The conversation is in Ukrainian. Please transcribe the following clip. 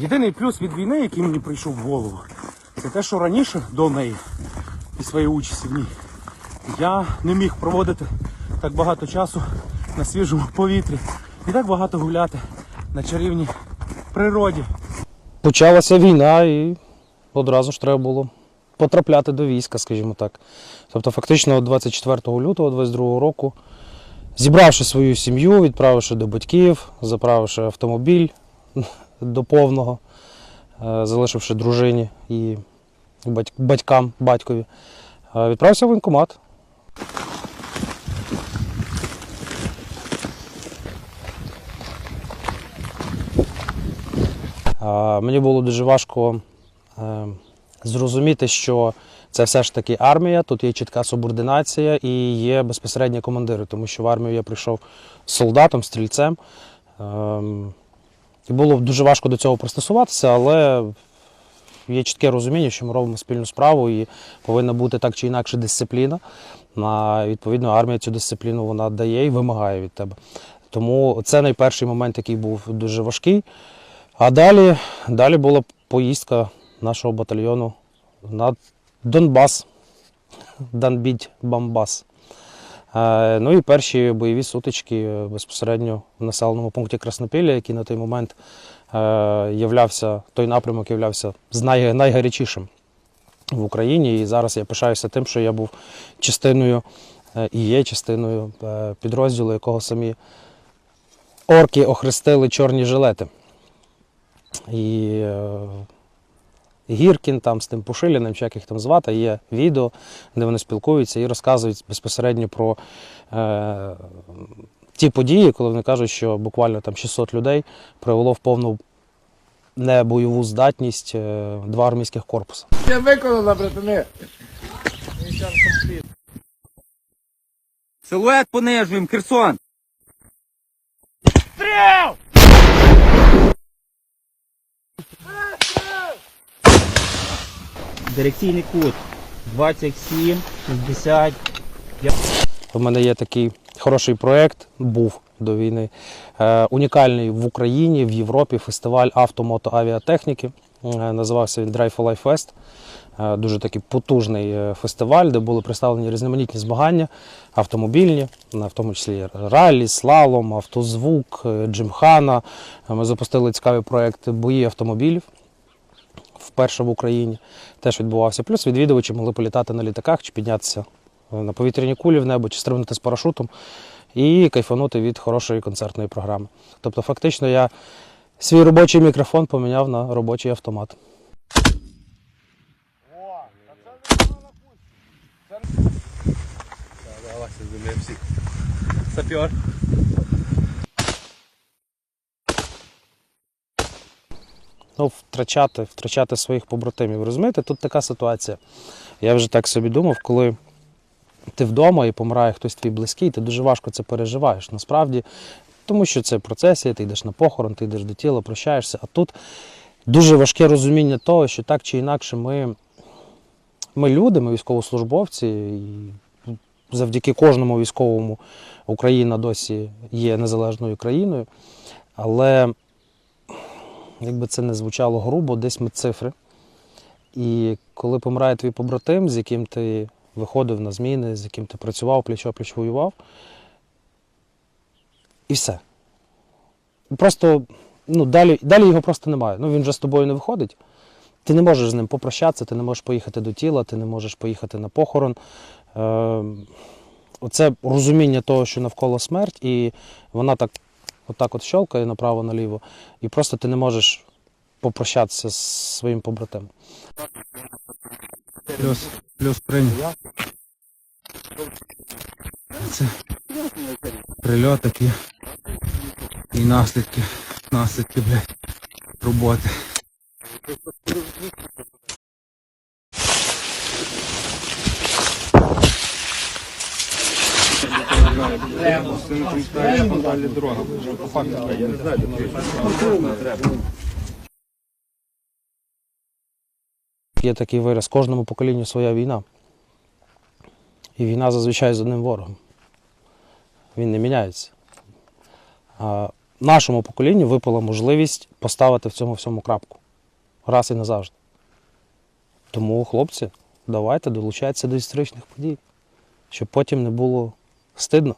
Єдиний плюс від війни, який мені прийшов в голову, це те, що раніше до неї і своєї участі в ній я не міг проводити так багато часу на свіжому повітрі і так багато гуляти на чарівній природі. Почалася війна і одразу ж треба було потрапляти до війська, скажімо так. Тобто, фактично, 24 лютого 22 року, зібравши свою сім'ю, відправивши до батьків, заправивши автомобіль до повного, е, залишивши дружині і батькам, батькові, е, відправився в воєнкомат. Мені було дуже важко е, зрозуміти, що це все ж таки армія, тут є чітка субординація і є безпосередні командири, тому що в армію я прийшов солдатом, стрільцем. І було дуже важко до цього пристосуватися, але є чітке розуміння, що ми робимо спільну справу і повинна бути так чи інакше дисципліна. А відповідно, армія цю дисципліну вона дає і вимагає від тебе. Тому це найперший момент, який був дуже важкий. А далі, далі була поїздка нашого батальйону на Донбас, Донбідь, Бамбас. Е, Ну і перші бойові сутички е, безпосередньо в населеному пункті Краснопілля, який на той момент е, являвся, той напрямок являвся з най, найгарячішим в Україні. І зараз я пишаюся тим, що я був частиною і є частиною підрозділу, якого самі орки охрестили чорні жилети. І Гіркін там з тим Пушиліним, чи як їх там звати, є відео, де вони спілкуються і розказують безпосередньо про е, ті події, коли вони кажуть, що буквально там 600 людей привело в повну небойову здатність е, два армійських корпуси. Все виконано, братани. Силует понижуємо, Херсон. Дирекційний кут 27, 60. У мене є такий хороший проєкт, був до війни. Е, унікальний в Україні, в Європі фестиваль авто-мото-авіатехніки. Е, називався він Drive for Life Fest. Е, дуже такий потужний фестиваль, де були представлені різноманітні змагання автомобільні, в тому числі раллі, слалом, автозвук, джимхана. Ми запустили цікавий проєкт бої автомобілів вперше в Україні. Теж відбувався. Плюс відвідувачі могли політати на літаках чи піднятися е, на повітряні кулі в небо, чи стрибнути з парашутом і кайфанути від хорошої концертної програми. Тобто, фактично, я свій робочий мікрофон поміняв на робочий автомат. Сапер. Ну, втрачати, втрачати своїх побратимів. Розумієте, тут така ситуація. Я вже так собі думав, коли ти вдома і помирає хтось твій близький, ти дуже важко це переживаєш. Насправді, тому що це процесія, ти йдеш на похорон, ти йдеш до тіла, прощаєшся. А тут дуже важке розуміння того, що так чи інакше ми, ми люди, ми військовослужбовці, і завдяки кожному військовому Україна досі є незалежною країною. Але як би це не звучало грубо, десь ми цифри. І коли помирає твій побратим, з яким ти виходив на зміни, з яким ти працював, пліч-опліч воював, і все. Просто ну, далі, далі його просто немає. Ну, він вже з тобою не виходить. Ти не можеш з ним попрощатися, ти не можеш поїхати до тіла, ти не можеш поїхати на похорон. Е, оце розуміння того, що навколо смерть, і вона так отак от щелкає направо-наліво, і просто ти не можеш попрощатися з своїм побратимом. Плюс, плюс прийняв. Це прильот такі і наслідки, наслідки, блядь, роботи. Є такий вираз, кожному поколінню своя війна. І війна зазвичай з одним ворогом. Він не міняється. А нашому поколінню випала можливість поставити в цьому всьому крапку. Раз і назавжди. Тому, хлопці, давайте долучайтеся до історичних подій, щоб потім не було стидно.